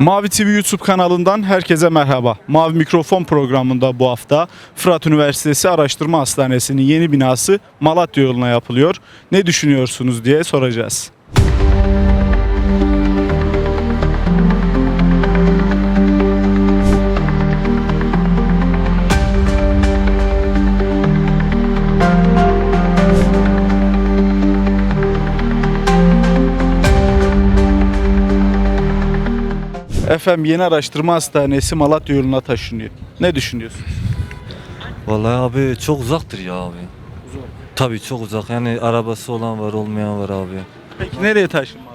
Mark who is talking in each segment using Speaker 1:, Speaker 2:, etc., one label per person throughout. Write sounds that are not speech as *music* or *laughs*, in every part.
Speaker 1: Mavi TV YouTube kanalından herkese merhaba. Mavi Mikrofon programında bu hafta Fırat Üniversitesi Araştırma Hastanesi'nin yeni binası Malatya yoluna yapılıyor. Ne düşünüyorsunuz diye soracağız. Efendim yeni araştırma hastanesi Malatya yoluna taşınıyor. Ne düşünüyorsunuz?
Speaker 2: Vallahi abi çok uzaktır ya abi. Tabii çok uzak. Yani arabası olan var, olmayan var abi.
Speaker 1: Peki nereye taşınmalı?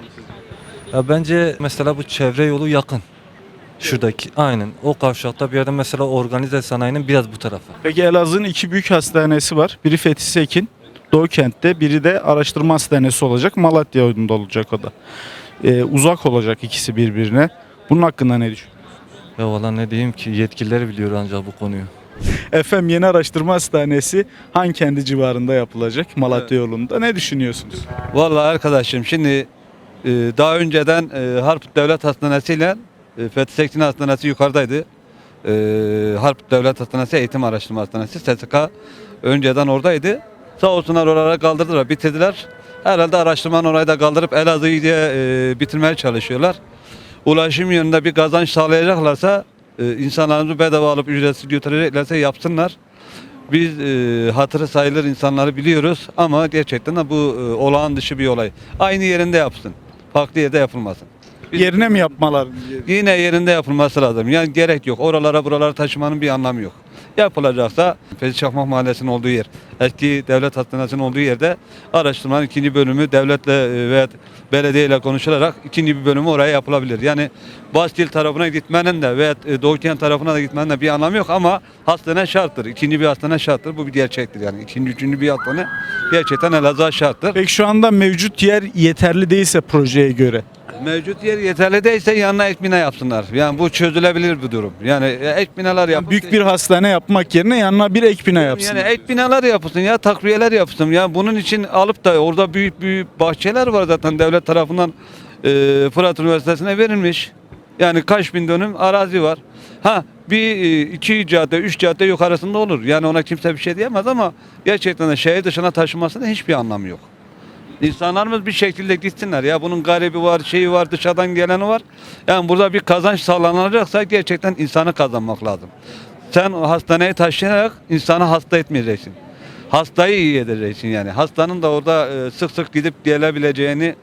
Speaker 2: Ya bence mesela bu çevre yolu yakın. Şuradaki aynen o kavşakta bir yerde mesela organize sanayinin biraz bu tarafı.
Speaker 1: Peki Elazığ'ın iki büyük hastanesi var. Biri Fethi Sekin, Doğu Kent'te. Biri de araştırma hastanesi olacak. Malatya yolunda olacak o da. Ee, uzak olacak ikisi birbirine. Bunun hakkında ne düşünüyorsunuz?
Speaker 2: Ya valla ne diyeyim ki yetkililer biliyor ancak bu konuyu.
Speaker 1: Efendim yeni araştırma hastanesi Hankendi civarında yapılacak Malatya yolunda. Ne düşünüyorsunuz?
Speaker 3: Vallahi arkadaşım şimdi e, daha önceden e, Harp Devlet Hastanesi ile e, Fethi Sektin Hastanesi yukarıdaydı. E, Harp Devlet Hastanesi Eğitim Araştırma Hastanesi SSK önceden oradaydı. Sağ olsunlar oralara kaldırdılar, bitirdiler. Herhalde araştırmanın orayı da kaldırıp Elazığ'ı diye e, bitirmeye çalışıyorlar. Ulaşım yönünde bir kazanç sağlayacaklarsa e, insanlarımızı bedava alıp ücretsiz götüreceklerse yapsınlar. Biz e, hatırı sayılır insanları biliyoruz ama gerçekten de bu e, olağan dışı bir olay. Aynı yerinde yapsın. Farklı yerde yapılmasın. Biz-
Speaker 1: Yerine mi yapmalar?
Speaker 3: Yine yerinde yapılması lazım. Yani gerek yok. Oralara buralara taşımanın bir anlamı yok. Yapılacaksa Fethi Çakmak Mahallesi'nin olduğu yer, eski devlet hastanesinin olduğu yerde araştırmanın ikinci bölümü devletle e, veya belediyeyle konuşularak ikinci bir bölümü oraya yapılabilir. Yani Baskil tarafına gitmenin de veya e, Doğu Kent tarafına da gitmenin de bir anlamı yok ama hastane şarttır. İkinci bir hastane şarttır. Bu bir gerçektir yani. İkinci, üçüncü bir hastane gerçekten Elazığ şarttır.
Speaker 1: Peki şu anda mevcut yer yeterli değilse projeye göre.
Speaker 3: Mevcut yer yeterli değilse yanına ek bina yapsınlar. Yani bu çözülebilir bir durum. Yani e, ek binalar yapıp
Speaker 1: Büyük bir hastane yapmak yerine yanına bir ek bina yapsın.
Speaker 3: Yani ek binalar yapılsın ya takviyeler yapılsın. Ya bunun için alıp da orada büyük büyük bahçeler var zaten devlet tarafından e, Fırat Üniversitesi'ne verilmiş. Yani kaç bin dönüm arazi var. Ha bir e, iki cadde, üç cadde yukarısında olur. Yani ona kimse bir şey diyemez ama gerçekten de şehir dışına taşınmasının hiçbir anlamı yok. İnsanlarımız bir şekilde gitsinler ya bunun garibi var, şeyi var, dışarıdan geleni var. Yani burada bir kazanç sağlanacaksa gerçekten insanı kazanmak lazım. Sen hastaneye taşıyarak insanı hasta etmeyeceksin. Hastayı iyi edeceksin yani. Hastanın da orada e, sık sık gidip gelebileceğini,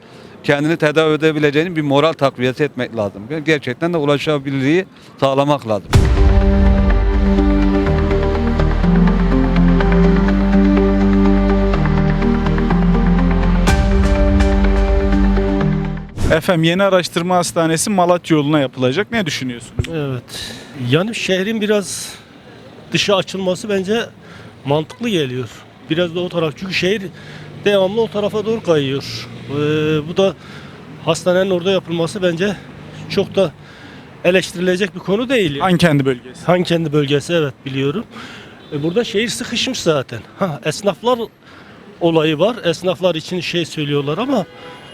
Speaker 3: kendini tedavi edebileceğini bir moral takviyesi etmek lazım. Gerçekten de ulaşabilirliği sağlamak lazım.
Speaker 1: Efendim yeni araştırma hastanesi Malatya yoluna yapılacak. Ne düşünüyorsunuz?
Speaker 4: Evet. Yani şehrin biraz dışa açılması bence mantıklı geliyor. Biraz da o taraf. Çünkü şehir devamlı o tarafa doğru kayıyor. Ee, bu da hastanenin orada yapılması bence çok da eleştirilecek bir konu değil. Yani.
Speaker 1: Hankendi bölgesi.
Speaker 4: Hangi kendi bölgesi evet biliyorum. E, Burada şehir sıkışmış zaten. Ha, esnaflar olayı var. Esnaflar için şey söylüyorlar ama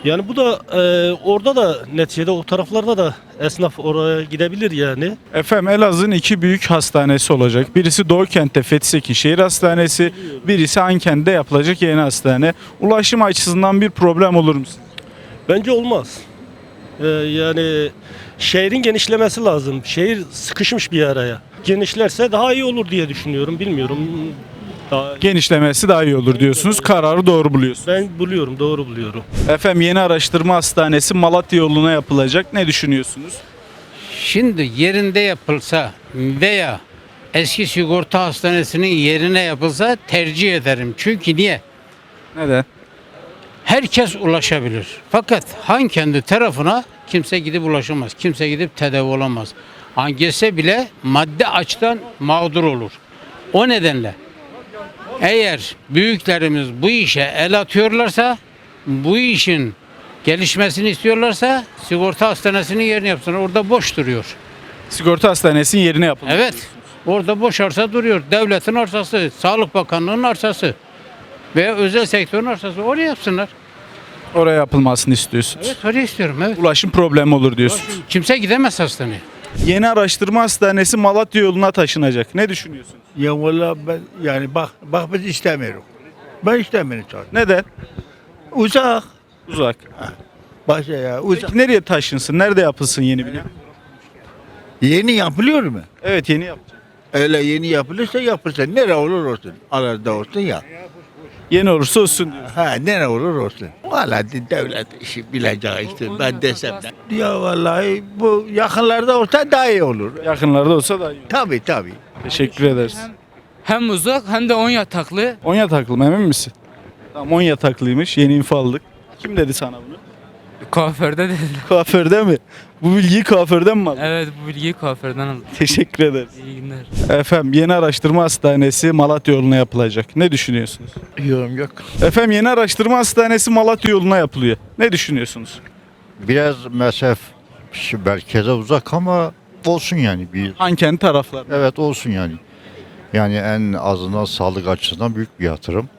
Speaker 4: yani bu da e, orada da neticede o taraflarda da esnaf oraya gidebilir yani.
Speaker 1: Efendim Elazığ'ın iki büyük hastanesi olacak. Birisi Doğu Kent'te Fethi Şehir Hastanesi, birisi Hankent'te yapılacak yeni hastane. Ulaşım açısından bir problem olur mu?
Speaker 4: Bence olmaz. E, yani şehrin genişlemesi lazım. Şehir sıkışmış bir araya. Genişlerse daha iyi olur diye düşünüyorum. Bilmiyorum. Daha,
Speaker 1: Genişlemesi daha iyi olur diyorsunuz. Kararı doğru buluyorsunuz.
Speaker 4: ben buluyorum, doğru buluyorum.
Speaker 1: Efendim yeni araştırma hastanesi Malatya yoluna yapılacak. Ne düşünüyorsunuz?
Speaker 5: Şimdi yerinde yapılsa veya eski sigorta hastanesinin yerine yapılsa tercih ederim. Çünkü niye?
Speaker 1: Neden?
Speaker 5: Herkes ulaşabilir. Fakat hankendi tarafına kimse gidip ulaşamaz. Kimse gidip tedavi olamaz. Hangisi bile madde açıdan mağdur olur. O nedenle eğer büyüklerimiz bu işe el atıyorlarsa bu işin gelişmesini istiyorlarsa sigorta hastanesinin yerini yapsınlar. Orada boş duruyor.
Speaker 1: Sigorta hastanesinin yerine yapılacak.
Speaker 5: Evet. Orada boş arsa duruyor. Devletin arsası, Sağlık Bakanlığı'nın arsası veya özel sektörün arsası. Oraya yapsınlar.
Speaker 1: Oraya yapılmasını istiyorsunuz.
Speaker 5: Evet öyle istiyorum evet.
Speaker 1: Ulaşım problemi olur diyorsunuz.
Speaker 5: Kimse gidemez hastaneye.
Speaker 1: Yeni araştırma hastanesi Malatya yoluna taşınacak. Ne düşünüyorsunuz?
Speaker 6: Ya valla ben yani bak bak biz istemiyoruz. Ben istemiyorum zaten.
Speaker 1: Neden?
Speaker 6: Uzak.
Speaker 1: Uzak.
Speaker 6: Başka ya uzak.
Speaker 1: Peki nereye taşınsın? Nerede yapılsın yeni bina?
Speaker 6: Yeni yapılıyor mu?
Speaker 1: Evet yeni yapacak.
Speaker 6: Öyle yeni yapılırsa yapılsın. Nere olur olsun. Arada olsun ya.
Speaker 1: Yeni olursa olsun diyor.
Speaker 6: Ha nere olur olsun. Valla devlet işi bilecek işte ben desem de. Ya vallahi bu yakınlarda olsa daha iyi olur.
Speaker 1: Yakınlarda olsa da iyi. olur.
Speaker 6: Tabii tabii.
Speaker 1: Teşekkür ederiz.
Speaker 7: Hem uzak hem de 10 yataklı.
Speaker 1: 10 yataklı mı emin misin? Tamam 10 yataklıymış. Yeni info aldık. Kim dedi sana bunu?
Speaker 7: Kuaförde dediler. *laughs*
Speaker 1: Kuaförde mi? Bu bilgiyi kuaförden mi aldın?
Speaker 7: Evet bu bilgiyi kuaförden aldım.
Speaker 1: Teşekkür ederiz.
Speaker 7: İyi günler.
Speaker 1: Efendim yeni araştırma hastanesi Malatya yoluna yapılacak. Ne düşünüyorsunuz?
Speaker 6: Yorum yok.
Speaker 1: Efendim yeni araştırma hastanesi Malatya yoluna yapılıyor. Ne düşünüyorsunuz?
Speaker 8: Biraz mesaf şu merkeze uzak ama olsun yani bir
Speaker 1: Hangi taraflar?
Speaker 8: evet olsun yani. Yani en azından sağlık açısından büyük bir yatırım.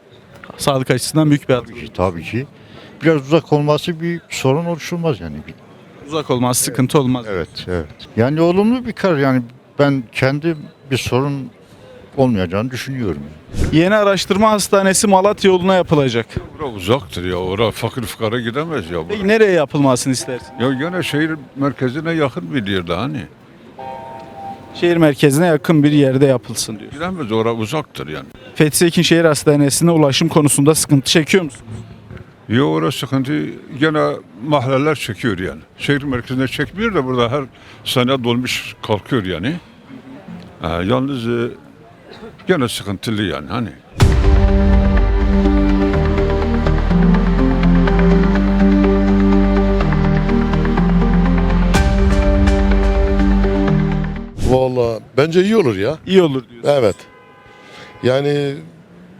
Speaker 1: Sağlık açısından büyük bir adım.
Speaker 8: Tabii ki, tabii ki. Biraz uzak olması bir sorun oluşturmaz yani.
Speaker 1: Uzak olmaz, sıkıntı olmaz.
Speaker 8: Evet, evet. Yani olumlu bir karar yani ben kendi bir sorun olmayacağını düşünüyorum.
Speaker 1: Yeni araştırma hastanesi Malatya yoluna yapılacak.
Speaker 9: Bura uzaktır ya. Oraya fakir fukara gidemez ya.
Speaker 1: Peki nereye yapılmasını istersin?
Speaker 9: Ya gene şehir merkezine yakın bir yerde hani.
Speaker 1: Şehir merkezine yakın bir yerde yapılsın diyor.
Speaker 9: Gidemez oraya uzaktır yani.
Speaker 1: Fethi Sekin Şehir Hastanesi'ne ulaşım konusunda sıkıntı çekiyor musun?
Speaker 9: Ya orası sıkıntı gene mahalleler çekiyor yani. Şehir merkezine çekmiyor da burada her sene dolmuş kalkıyor yani. Ha, yalnız e, gene sıkıntılı yani hani.
Speaker 10: Valla bence iyi olur ya.
Speaker 1: İyi olur diyor.
Speaker 10: Evet. Yani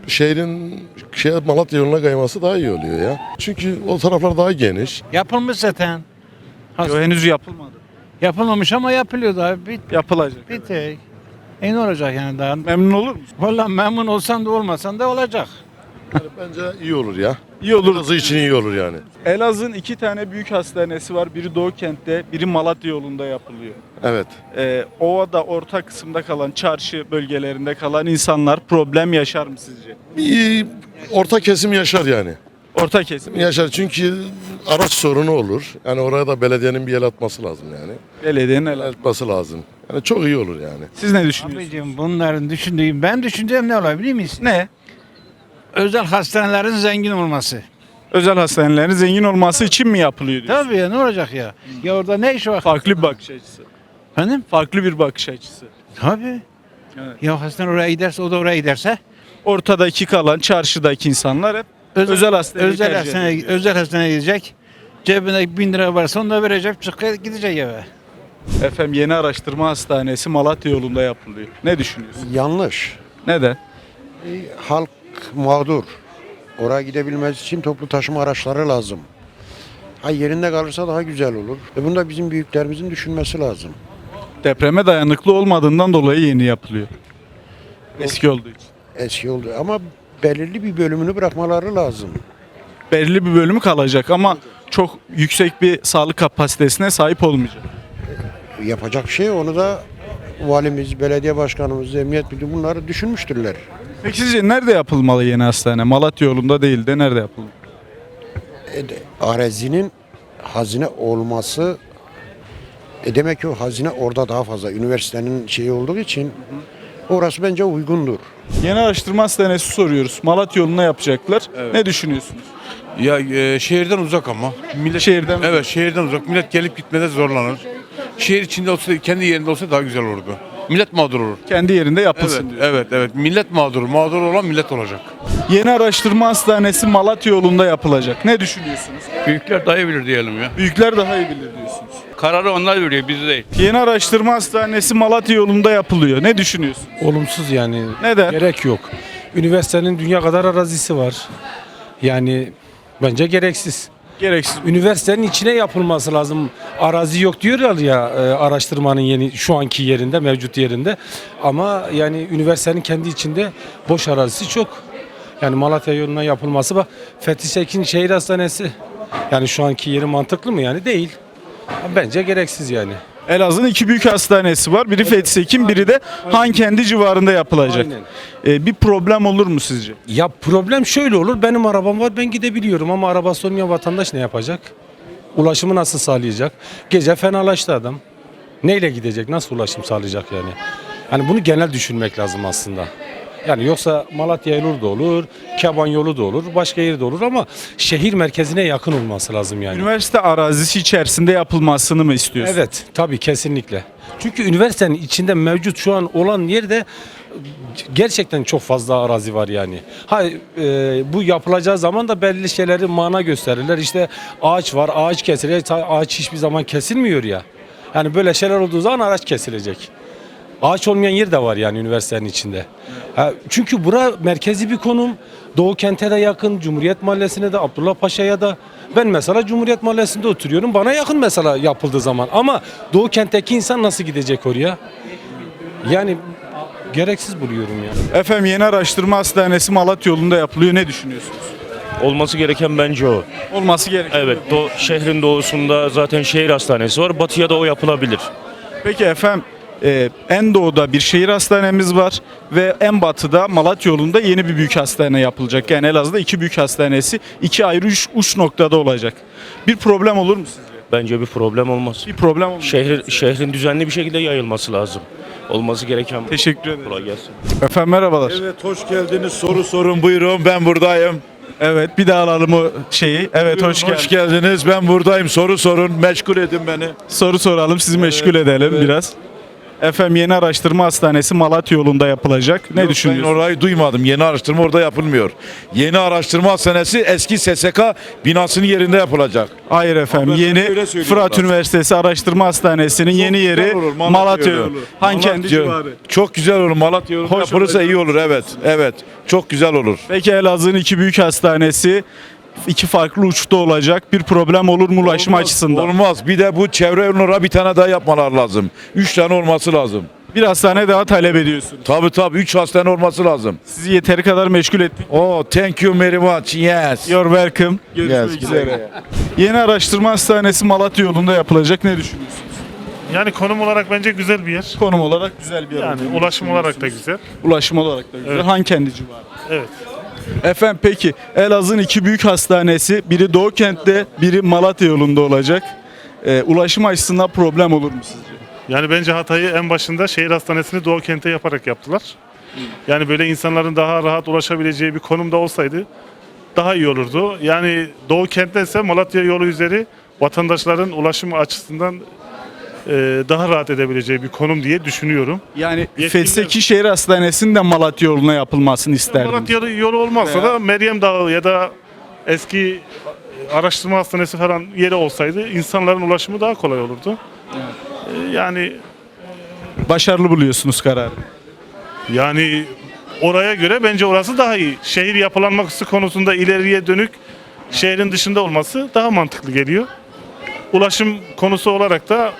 Speaker 10: şehrin şey Malatya yoluna kayması daha iyi oluyor ya. Çünkü o taraflar daha geniş.
Speaker 11: Yapılmış zaten.
Speaker 1: Yo, henüz yapılmadı.
Speaker 11: Yapılmamış ama yapılıyor daha. Bir,
Speaker 1: Yapılacak.
Speaker 11: bir tek. E ne olacak yani daha?
Speaker 1: Memnun olur musun?
Speaker 11: Valla memnun olsan da olmasan da olacak.
Speaker 10: Bence iyi olur ya.
Speaker 1: İyi olur.
Speaker 10: Elazığ için iyi olur yani.
Speaker 1: Elazığ'ın iki tane büyük hastanesi var. Biri Doğu Kent'te, biri Malatya yolunda yapılıyor.
Speaker 10: Evet.
Speaker 1: Ee, ovada orta kısımda kalan, çarşı bölgelerinde kalan insanlar problem yaşar mı sizce?
Speaker 10: Bir orta kesim yaşar yani.
Speaker 1: Orta kesim.
Speaker 10: Yaşar çünkü araç sorunu olur. Yani oraya da belediyenin bir el atması lazım yani.
Speaker 1: Belediyenin
Speaker 10: El
Speaker 1: el
Speaker 10: atması lazım. Yani çok iyi olur yani.
Speaker 1: Siz ne düşünüyorsunuz?
Speaker 11: Abicim bunların düşündüğüm, ben düşündüğüm ne olabilir miyiz?
Speaker 1: Ne?
Speaker 11: Özel hastanelerin zengin olması.
Speaker 1: Özel hastanelerin zengin olması için mi yapılıyor diyorsun?
Speaker 11: Tabii ya ne olacak ya? Ya orada ne iş var?
Speaker 1: Farklı bir bakış açısı.
Speaker 11: Efendim?
Speaker 1: Farklı bir bakış açısı.
Speaker 11: Tabii.
Speaker 1: Evet.
Speaker 11: Ya hastane oraya giderse o da oraya giderse
Speaker 1: Ortadaki kalan çarşıdaki insanlar hep özel, hastaneye
Speaker 11: özel
Speaker 1: tercih
Speaker 11: hastaneye,
Speaker 1: ediyor.
Speaker 11: özel hastaneye gidecek. Cebine bin lira varsa onu da verecek, çıkıp gidecek eve.
Speaker 1: Efendim yeni araştırma hastanesi Malatya yolunda yapılıyor. Ne düşünüyorsun?
Speaker 12: Yanlış.
Speaker 1: Neden?
Speaker 12: Halk mağdur. Oraya gidebilmesi için toplu taşıma araçları lazım. Ha yerinde kalırsa daha güzel olur. E bunu da bizim büyüklerimizin düşünmesi lazım.
Speaker 1: Depreme dayanıklı olmadığından dolayı yeni yapılıyor. Eski olduğu için.
Speaker 12: Eski oldu ama belirli bir bölümünü bırakmaları lazım.
Speaker 1: Belirli bir bölümü kalacak ama çok yüksek bir sağlık kapasitesine sahip olmayacak.
Speaker 12: Yapacak şey onu da valimiz, belediye başkanımız, emniyet müdürü bunları düşünmüştürler.
Speaker 1: Peki sizce nerede yapılmalı yeni hastane? Malatya yolunda değil de nerede yapılmalı?
Speaker 12: E arazinin hazine olması e demek ki o hazine orada daha fazla. Üniversitenin şeyi olduğu için orası bence uygundur.
Speaker 1: Yeni araştırma hastanesi soruyoruz. Malatya yoluna yapacaklar. Ne düşünüyorsunuz?
Speaker 13: Ya e, şehirden uzak ama. Millet,
Speaker 1: Şehirden?
Speaker 13: Evet şehirden uzak. Millet gelip gitmede zorlanır. Şehir içinde olsa, kendi yerinde olsa daha güzel olurdu. Millet mağdur olur.
Speaker 1: Kendi yerinde yapılsın
Speaker 13: Evet,
Speaker 1: diyor.
Speaker 13: evet, evet. Millet mağdur. Mağdur olan millet olacak.
Speaker 1: Yeni araştırma hastanesi Malatya yolunda yapılacak. Ne düşünüyorsunuz?
Speaker 13: Büyükler daha iyi bilir diyelim ya.
Speaker 1: Büyükler daha iyi bilir diyorsunuz.
Speaker 13: Kararı onlar veriyor, biz değil.
Speaker 1: Yeni araştırma hastanesi Malatya yolunda yapılıyor. Ne düşünüyorsunuz?
Speaker 4: Olumsuz yani.
Speaker 1: Neden?
Speaker 4: Gerek yok. Üniversitenin dünya kadar arazisi var. Yani bence gereksiz.
Speaker 1: Gereksiz.
Speaker 4: Üniversitenin içine yapılması lazım. Arazi yok diyorlar ya e, araştırmanın yeni şu anki yerinde mevcut yerinde. Ama yani üniversitenin kendi içinde boş arazisi çok. Yani Malatya yoluna yapılması bak Fethi Sekin Şehir Hastanesi Yani şu anki yeri mantıklı mı yani? Değil. Bence gereksiz yani.
Speaker 1: Elazığ'ın iki büyük hastanesi var. Biri Fethi Sekin, biri de Hankendi civarında yapılacak. Ee, bir problem olur mu sizce?
Speaker 4: Ya problem şöyle olur. Benim arabam var ben gidebiliyorum ama arabası olmayan vatandaş ne yapacak? Ulaşımı nasıl sağlayacak? Gece fenalaştı adam. Neyle gidecek? Nasıl ulaşım sağlayacak yani? Hani bunu genel düşünmek lazım aslında. Yani yoksa Malatya yolu da olur, Keban yolu da olur, başka yeri de olur ama şehir merkezine yakın olması lazım yani.
Speaker 1: Üniversite arazisi içerisinde yapılmasını mı istiyorsun?
Speaker 4: Evet, tabii kesinlikle. Çünkü üniversitenin içinde mevcut şu an olan yerde gerçekten çok fazla arazi var yani. Ha e, bu yapılacağı zaman da belli şeyleri mana gösterirler. İşte ağaç var, ağaç kesilecek. Ağaç hiçbir zaman kesilmiyor ya. Yani böyle şeyler olduğu zaman ağaç kesilecek. Ağaç olmayan yer de var yani üniversitenin içinde. Ha, çünkü bura merkezi bir konum. Doğu kente de yakın, Cumhuriyet Mahallesi'ne de, Abdullah Paşa'ya da. Ben mesela Cumhuriyet Mahallesi'nde oturuyorum. Bana yakın mesela yapıldığı zaman. Ama Doğu kentteki insan nasıl gidecek oraya? Yani gereksiz buluyorum ya.
Speaker 1: Efendim yeni araştırma hastanesi Malatya yolunda yapılıyor. Ne düşünüyorsunuz?
Speaker 14: Olması gereken bence o.
Speaker 1: Olması gerekiyor.
Speaker 14: Evet, do şehrin doğusunda zaten şehir hastanesi var. Batıya da o yapılabilir.
Speaker 1: Peki efendim e, en doğuda bir şehir hastanemiz var ve en batıda Malatya yolunda yeni bir büyük hastane yapılacak. Yani Elazığ'da iki büyük hastanesi iki ayrı uç, uç noktada olacak. Bir problem olur mu sizce?
Speaker 14: Bence bir problem olmaz.
Speaker 1: Bir problem mu?
Speaker 14: Şehir, şehrin düzenli bir şekilde yayılması lazım. Olması gereken.
Speaker 1: Teşekkür ederim.
Speaker 14: Kolay gelsin.
Speaker 1: Efendim merhabalar.
Speaker 15: Evet hoş geldiniz. Soru sorun buyurun ben buradayım.
Speaker 1: Evet bir daha alalım o şeyi. Evet hoş geldiniz.
Speaker 15: Hoş geldiniz. Ben buradayım. Soru sorun. Meşgul edin beni.
Speaker 1: Soru soralım sizi meşgul edelim biraz. Efendim yeni araştırma hastanesi Malatya yolunda yapılacak. Ne
Speaker 15: Yok, Ben
Speaker 1: düşünüyorsunuz?
Speaker 15: orayı duymadım. Yeni araştırma orada yapılmıyor. Yeni araştırma hastanesi eski SSK binasının yerinde yapılacak.
Speaker 1: Hayır efendim.
Speaker 15: Haberleri
Speaker 1: Yeni
Speaker 15: söylüyorlar.
Speaker 1: Fırat Üniversitesi Araştırma Hastanesi'nin yeni yeri
Speaker 15: olur,
Speaker 1: Malatya
Speaker 15: yolu.
Speaker 1: yolu. Hankendi
Speaker 15: Malatya-
Speaker 1: civarı.
Speaker 15: Çok güzel olur. Malatya yolu
Speaker 1: Hoş
Speaker 15: yapılırsa
Speaker 1: olur.
Speaker 15: iyi olur. Evet. Evet. Çok güzel olur.
Speaker 1: Peki Elazığ'ın iki büyük hastanesi iki farklı uçta olacak. Bir problem olur mu ulaşım
Speaker 15: Olmaz,
Speaker 1: açısından?
Speaker 15: Olmaz. Bir de bu çevre yollara bir tane daha yapmalar lazım. Üç tane olması lazım.
Speaker 1: Bir hastane daha talep ediyorsunuz.
Speaker 15: Tabii tabii. Üç hastane olması lazım.
Speaker 1: Sizi yeteri kadar meşgul ettik.
Speaker 15: Oh, thank you very much. Yes.
Speaker 1: You're welcome. Görüşmek
Speaker 15: Yes,
Speaker 1: üzere. Yeni araştırma hastanesi Malatya yolunda yapılacak. Ne düşünüyorsunuz?
Speaker 16: Yani konum olarak bence güzel bir yer.
Speaker 1: Konum olarak güzel bir yer.
Speaker 16: Yani ulaşım olarak da güzel.
Speaker 1: Ulaşım olarak da güzel.
Speaker 16: Evet.
Speaker 1: Hankendi civarı.
Speaker 16: Evet.
Speaker 1: Efendim peki Elazığ'ın iki büyük hastanesi biri Doğu kentte biri Malatya yolunda olacak. Ee, ulaşım açısından problem olur mu sizce?
Speaker 16: Yani bence hatayı en başında şehir hastanesini Doğu kente yaparak yaptılar. Yani böyle insanların daha rahat ulaşabileceği bir konumda olsaydı daha iyi olurdu. Yani Doğu kenttense Malatya yolu üzeri vatandaşların ulaşımı açısından daha rahat edebileceği bir konum diye düşünüyorum.
Speaker 1: Yani
Speaker 16: Yetkililer-
Speaker 1: Şehir Hastanesi'nin de Malatya yoluna yapılmasını isterdim.
Speaker 16: Malatya yolu olmazsa da Meryem Dağı ya da eski araştırma hastanesi falan yeri olsaydı insanların ulaşımı daha kolay olurdu. E, Yani
Speaker 1: Başarılı buluyorsunuz kararı.
Speaker 16: Yani oraya göre bence orası daha iyi. Şehir yapılanması konusunda ileriye dönük şehrin dışında olması daha mantıklı geliyor. Ulaşım konusu olarak da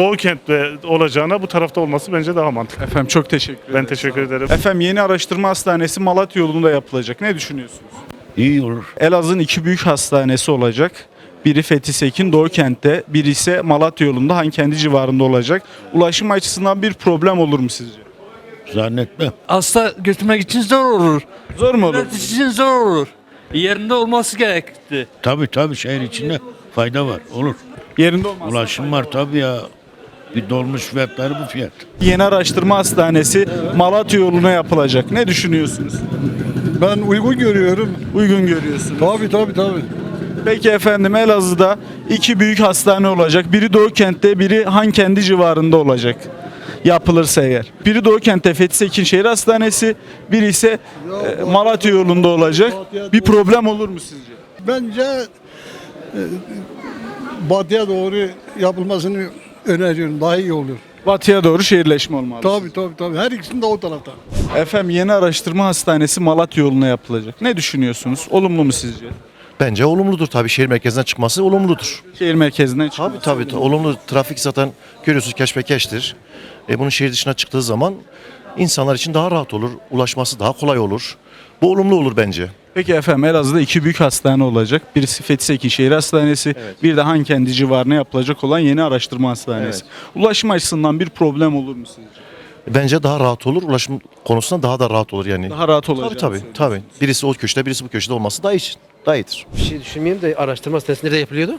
Speaker 16: Doğu kentte olacağına bu tarafta olması bence daha mantıklı.
Speaker 1: Efendim çok teşekkür ederim.
Speaker 16: Ben teşekkür ederim.
Speaker 1: Efendim yeni araştırma hastanesi Malatya yolunda yapılacak. Ne düşünüyorsunuz?
Speaker 17: İyi olur.
Speaker 1: Elazığ'ın iki büyük hastanesi olacak. Biri Fethi Sekin Doğu kentte, biri ise Malatya yolunda Hankendi civarında olacak. Ulaşım açısından bir problem olur mu sizce?
Speaker 17: Zannetmem.
Speaker 13: Hasta götürmek için zor olur.
Speaker 1: Zor mu olur?
Speaker 13: Üretisi için zor olur. Yerinde olması gerekti.
Speaker 17: Tabii tabii şehir içinde fayda var. Olur.
Speaker 1: Yerinde olmaz.
Speaker 17: Ulaşım var tabii ya. Bir dolmuş fiyatları bu fiyat.
Speaker 1: Yeni araştırma hastanesi Malatya yoluna yapılacak. Ne düşünüyorsunuz?
Speaker 18: Ben uygun görüyorum.
Speaker 1: Uygun görüyorsunuz.
Speaker 18: Tabii tabii tabii.
Speaker 1: Peki efendim Elazığ'da iki büyük hastane olacak. Biri Doğu kentte, biri Hankendi civarında olacak. Yapılırsa eğer. Biri Doğu kentte Fethi Sekin Şehir Hastanesi, biri ise e, Malatya yolunda olacak. Bir problem olur mu sizce?
Speaker 18: Bence e, batıya doğru yapılmasını öneriyorum. Daha iyi olur.
Speaker 1: Batıya doğru şehirleşme olmalı.
Speaker 18: Tabii tabii tabii. Her ikisinde o tarafta.
Speaker 1: Efendim yeni araştırma hastanesi Malatya yoluna yapılacak. Ne düşünüyorsunuz? Olumlu mu sizce?
Speaker 19: Bence olumludur tabii şehir merkezinden çıkması olumludur.
Speaker 1: Şehir merkezinden çıkması.
Speaker 19: Tabii tabii tabii, olumlu. Trafik zaten görüyorsunuz keşmekeştir. E, bunun şehir dışına çıktığı zaman insanlar için daha rahat olur. Ulaşması daha kolay olur. Bu olumlu olur bence.
Speaker 1: Peki efendim Elazığ'da iki büyük hastane olacak. Birisi Fethi Şehir Hastanesi, bir de Hankendi civarına yapılacak olan yeni araştırma hastanesi. Ulaşım açısından bir problem olur mu sizce?
Speaker 19: Bence daha rahat olur. Ulaşım konusunda daha da rahat olur yani.
Speaker 1: Daha rahat olacak.
Speaker 19: Tabii tabii. tabii. Birisi o köşede, birisi bu köşede olması daha iyi. Daha iyidir.
Speaker 20: Bir şey düşünmeyeyim de araştırma hastanesi nerede yapılıyordu?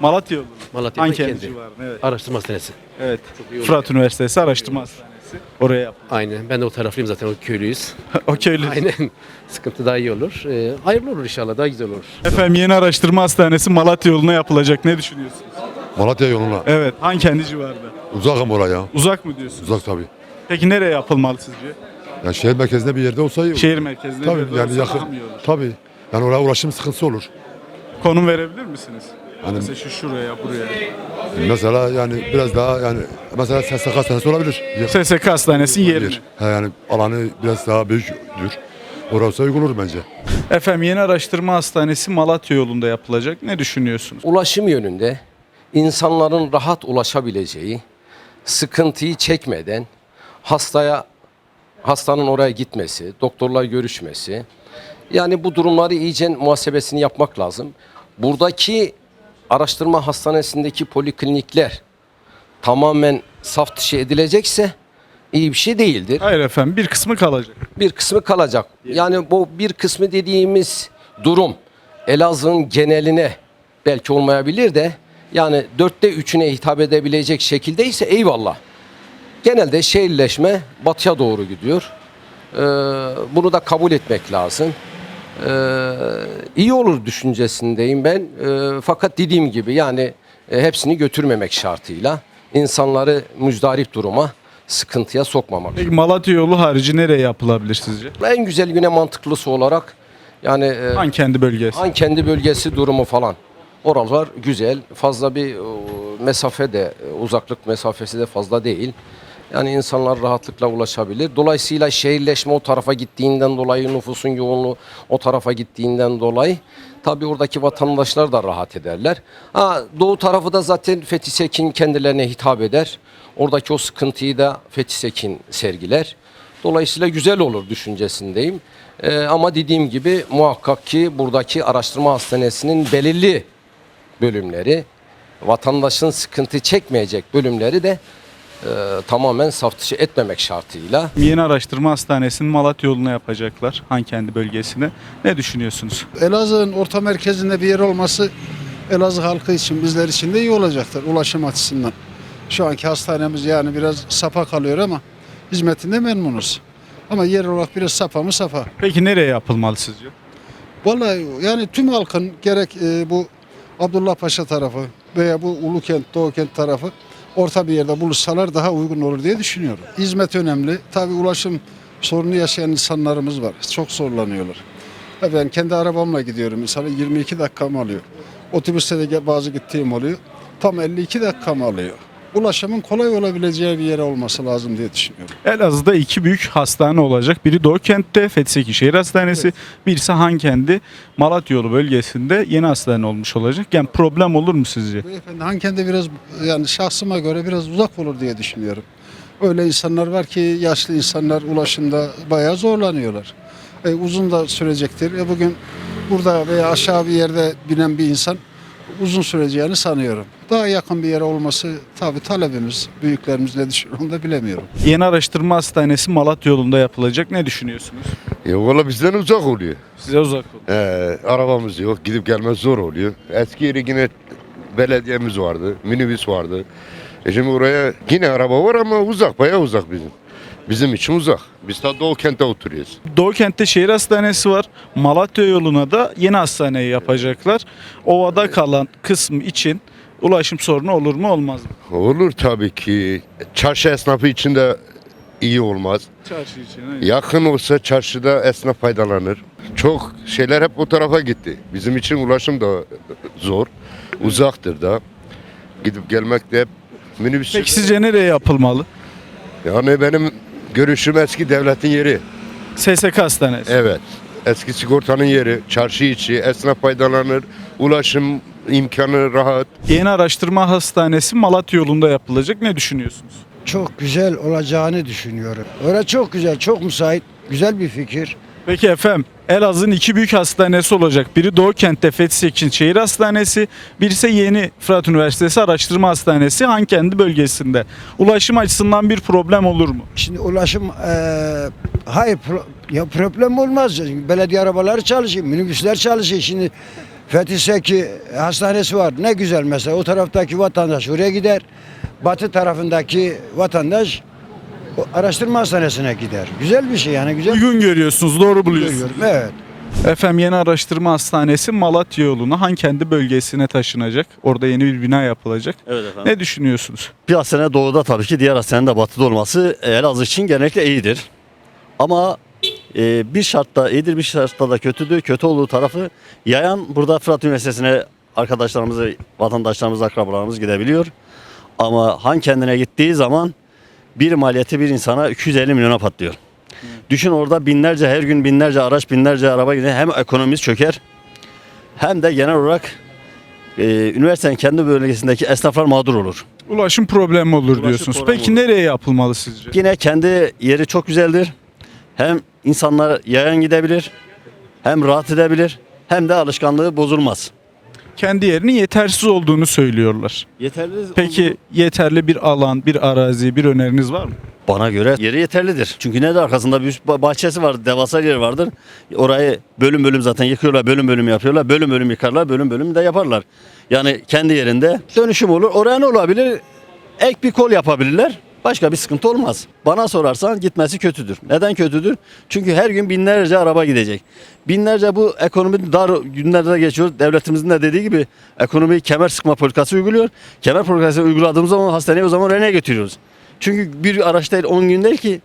Speaker 1: Malatya yolu.
Speaker 20: Malatya'da
Speaker 1: Hankendi
Speaker 20: kendi.
Speaker 1: civarına evet.
Speaker 20: Araştırma hastanesi.
Speaker 1: Evet. Fırat Üniversitesi Araştırma Hastanesi. Oraya yap.
Speaker 20: Aynen. Ben de o taraflıyım zaten. O köylüyüz. *laughs*
Speaker 1: o köylü.
Speaker 20: Aynen. *laughs* Sıkıntı daha iyi olur. Ee, hayırlı olur inşallah. Daha güzel olur.
Speaker 1: Efendim yeni araştırma hastanesi Malatya yoluna yapılacak. Ne düşünüyorsunuz?
Speaker 10: Malatya yoluna.
Speaker 1: Evet. Hankendi civarında.
Speaker 10: Uzakım oraya.
Speaker 1: Uzak mı diyorsunuz?
Speaker 10: Uzak tabii.
Speaker 1: Peki nereye yapılmalı sizce?
Speaker 10: Yani şehir merkezinde bir yerde olsa iyi olur.
Speaker 1: Şehir merkezinde
Speaker 10: Tabii
Speaker 1: bir yerde
Speaker 10: yani
Speaker 1: olsa
Speaker 10: yakın.
Speaker 1: daha mı iyi olur?
Speaker 10: Tabii. Yani oraya ulaşım sıkıntısı olur.
Speaker 1: Konum verebilir misiniz?
Speaker 10: Hani-
Speaker 1: Mesela şu şuraya, buraya.
Speaker 10: Mesela yani biraz daha yani mesela SSK hastanesi olabilir. Yakın.
Speaker 1: SSK Hastanesi yerine.
Speaker 10: Ha, yani alanı biraz daha büyüktür. Orası uygun olur bence.
Speaker 1: Efendim yeni araştırma hastanesi Malatya yolunda yapılacak. Ne düşünüyorsunuz?
Speaker 21: Ulaşım yönünde insanların rahat ulaşabileceği, sıkıntıyı çekmeden hastaya hastanın oraya gitmesi, doktorla görüşmesi. Yani bu durumları iyice muhasebesini yapmak lazım. Buradaki araştırma hastanesindeki poliklinikler tamamen saf dışı edilecekse iyi bir şey değildir.
Speaker 1: Hayır efendim bir kısmı kalacak.
Speaker 21: Bir kısmı kalacak. Yani bu bir kısmı dediğimiz durum Elazığ'ın geneline belki olmayabilir de yani dörtte üçüne hitap edebilecek şekilde ise eyvallah. Genelde şehirleşme batıya doğru gidiyor. Ee, bunu da kabul etmek lazım. Ee, iyi olur düşüncesindeyim ben. Ee, fakat dediğim gibi yani e, hepsini götürmemek şartıyla insanları müzdarip duruma, sıkıntıya sokmamak.
Speaker 1: Peki Malatya yolu harici nereye yapılabilir sizce?
Speaker 21: En güzel güne mantıklısı olarak yani e,
Speaker 1: kendi bölgesi?
Speaker 21: Han kendi bölgesi durumu falan. Oralar güzel. Fazla bir e, mesafe de e, uzaklık mesafesi de fazla değil. Yani insanlar rahatlıkla ulaşabilir. Dolayısıyla şehirleşme o tarafa gittiğinden dolayı nüfusun yoğunluğu o tarafa gittiğinden dolayı tabii oradaki vatandaşlar da rahat ederler. Ha, doğu tarafı da zaten Fethi Sekin kendilerine hitap eder. Oradaki o sıkıntıyı da Fethi Sekin sergiler. Dolayısıyla güzel olur düşüncesindeyim. Ee, ama dediğim gibi muhakkak ki buradaki araştırma hastanesinin belirli bölümleri, vatandaşın sıkıntı çekmeyecek bölümleri de e, tamamen saf dışı etmemek şartıyla
Speaker 1: Yeni araştırma hastanesini Malatya yoluna yapacaklar. Hankendi bölgesine. Ne düşünüyorsunuz?
Speaker 16: Elazığ'ın orta merkezinde bir yer olması Elazığ halkı için bizler için de iyi olacaktır ulaşım açısından. Şu anki hastanemiz yani biraz sapa kalıyor ama hizmetinde memnunuz. Ama yer olarak biraz sapa mı sapa.
Speaker 1: Peki nereye yapılmalı sizce?
Speaker 16: Vallahi yani tüm halkın gerek e, bu Abdullah Paşa tarafı veya bu Ulukent, Doğukent tarafı orta bir yerde buluşsalar daha uygun olur diye düşünüyorum. Hizmet önemli. Tabii ulaşım sorunu yaşayan insanlarımız var. Çok zorlanıyorlar. Ya Ben kendi arabamla gidiyorum. Mesela 22 dakikamı alıyor. Otobüste de bazı gittiğim oluyor. Tam 52 dakikamı alıyor. Ulaşımın kolay olabileceği bir yere olması lazım diye düşünüyorum.
Speaker 1: Elazığ'da iki büyük hastane olacak. Biri Doğukent'te Fethi Şehir Hastanesi, birisi Hankendi Malatya yolu bölgesinde yeni hastane olmuş olacak. Yani problem olur mu sizce?
Speaker 16: Beyefendi Hanken'de biraz yani şahsıma göre biraz uzak olur diye düşünüyorum. Öyle insanlar var ki yaşlı insanlar ulaşımda bayağı zorlanıyorlar. E, uzun da sürecektir. E, bugün burada veya aşağı bir yerde binen bir insan uzun süreceğini sanıyorum. Daha yakın bir yere olması tabii talebimiz, büyüklerimiz ne düşünür onu da bilemiyorum.
Speaker 1: Yeni araştırma hastanesi Malatya yolunda yapılacak. Ne düşünüyorsunuz?
Speaker 22: Ya valla bizden uzak oluyor.
Speaker 1: Size uzak olur.
Speaker 22: Ee, arabamız yok. Gidip gelmez zor oluyor. Eski yeri yine belediyemiz vardı. Minibüs vardı. E şimdi oraya yine araba var ama uzak. Bayağı uzak bizim. Bizim için uzak. Biz ta Doğu kente oturuyoruz.
Speaker 1: Doğukent'te şehir hastanesi var. Malatya yoluna da yeni hastaneyi yapacaklar. Ayvada kalan kısmı için ulaşım sorunu olur mu olmaz mı?
Speaker 22: Olur tabii ki. Çarşı esnafı için de iyi olmaz.
Speaker 1: Çarşı için.
Speaker 22: Yakın olsa çarşıda esnaf faydalanır. Çok şeyler hep o tarafa gitti. Bizim için ulaşım da zor. Uzaktır da. Gidip gelmek de hep minibüs.
Speaker 1: Peki sizce nereye yapılmalı?
Speaker 22: Yani benim görüşüm eski devletin yeri.
Speaker 1: SSK hastanesi.
Speaker 22: Evet. Eski sigortanın yeri, çarşı içi, esnaf faydalanır, ulaşım imkanı rahat.
Speaker 1: Yeni araştırma hastanesi Malatya yolunda yapılacak. Ne düşünüyorsunuz?
Speaker 23: Çok güzel olacağını düşünüyorum. Orası çok güzel, çok müsait. Güzel bir fikir.
Speaker 1: Peki efendim Elazığ'ın iki büyük hastanesi olacak. Biri Doğu Kent'te Fethi Sekin Şehir Hastanesi, birisi ise yeni Fırat Üniversitesi Araştırma Hastanesi Hankendi bölgesinde. Ulaşım açısından bir problem olur mu?
Speaker 24: Şimdi ulaşım eee hayır pro- ya problem olmaz. Belediye arabaları çalışıyor, minibüsler çalışıyor. Şimdi Fethi Seki hastanesi var. Ne güzel mesela o taraftaki vatandaş oraya gider. Batı tarafındaki vatandaş o araştırma hastanesine gider. Güzel bir şey yani güzel.
Speaker 1: Uygun görüyorsunuz, doğru buluyorsunuz.
Speaker 24: Görüyorum, evet.
Speaker 1: Efendim yeni araştırma hastanesi Malatya yoluna Hankendi bölgesine taşınacak. Orada yeni bir bina yapılacak.
Speaker 23: Evet efendim.
Speaker 1: Ne düşünüyorsunuz?
Speaker 23: Bir hastane doğuda tabii ki diğer hastanenin de batıda olması Elazığ için genellikle iyidir. Ama e, bir şartta iyidir bir şartta da kötüdür. Kötü olduğu tarafı yayan burada Fırat Üniversitesi'ne arkadaşlarımızı, vatandaşlarımız, akrabalarımız gidebiliyor. Ama Han kendine gittiği zaman bir maliyeti bir insana 250 milyona patlıyor. Düşün orada binlerce her gün binlerce araç binlerce araba gidiyor. Hem ekonomimiz çöker hem de genel olarak e, üniversitenin kendi bölgesindeki esnaflar mağdur olur.
Speaker 1: Ulaşım problemi olur diyorsunuz.
Speaker 23: problemi
Speaker 1: Peki
Speaker 23: olur.
Speaker 1: nereye yapılmalı sizce?
Speaker 23: Yine kendi yeri çok güzeldir. Hem insanlar yayan gidebilir, hem rahat edebilir, hem de alışkanlığı bozulmaz.
Speaker 1: Kendi yerinin yetersiz olduğunu söylüyorlar.
Speaker 23: Yeterli.
Speaker 1: Peki yeterli bir alan, bir arazi, bir öneriniz var mı?
Speaker 23: Bana göre yeri yeterlidir. Çünkü ne de arkasında bir bah- bahçesi var, devasa yer vardır. Orayı bölüm bölüm zaten yıkıyorlar, bölüm bölüm yapıyorlar, bölüm bölüm yıkarlar, bölüm bölüm de yaparlar. Yani kendi yerinde dönüşüm olur. Oraya ne olabilir? Ek bir kol yapabilirler. Başka bir sıkıntı olmaz. Bana sorarsan gitmesi kötüdür. Neden kötüdür? Çünkü her gün binlerce araba gidecek. Binlerce bu ekonomi dar günlerde geçiyor. Devletimizin de dediği gibi ekonomi kemer sıkma politikası uyguluyor. Kemer politikası uyguladığımız zaman hastaneye o zaman rene götürüyoruz. Çünkü bir araç değil 10 gün değil ki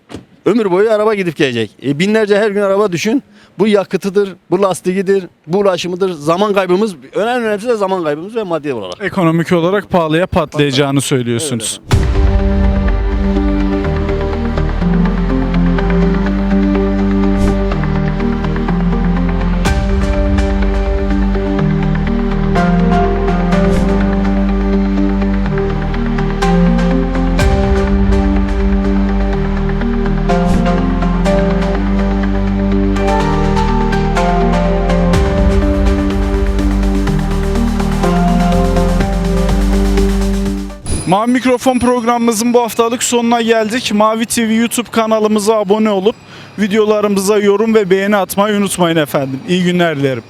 Speaker 23: ömür boyu araba gidip gelecek. E, binlerce her gün araba düşün. Bu yakıtıdır, bu lastiğidir, bu ulaşımıdır. Zaman kaybımız, önemli önemlisi de zaman kaybımız ve maddi olarak.
Speaker 1: Ekonomik olarak pahalıya patlayacağını söylüyorsunuz. Mavi Mikrofon programımızın bu haftalık sonuna geldik. Mavi TV YouTube kanalımıza abone olup videolarımıza yorum ve beğeni atmayı unutmayın efendim. İyi günler dilerim.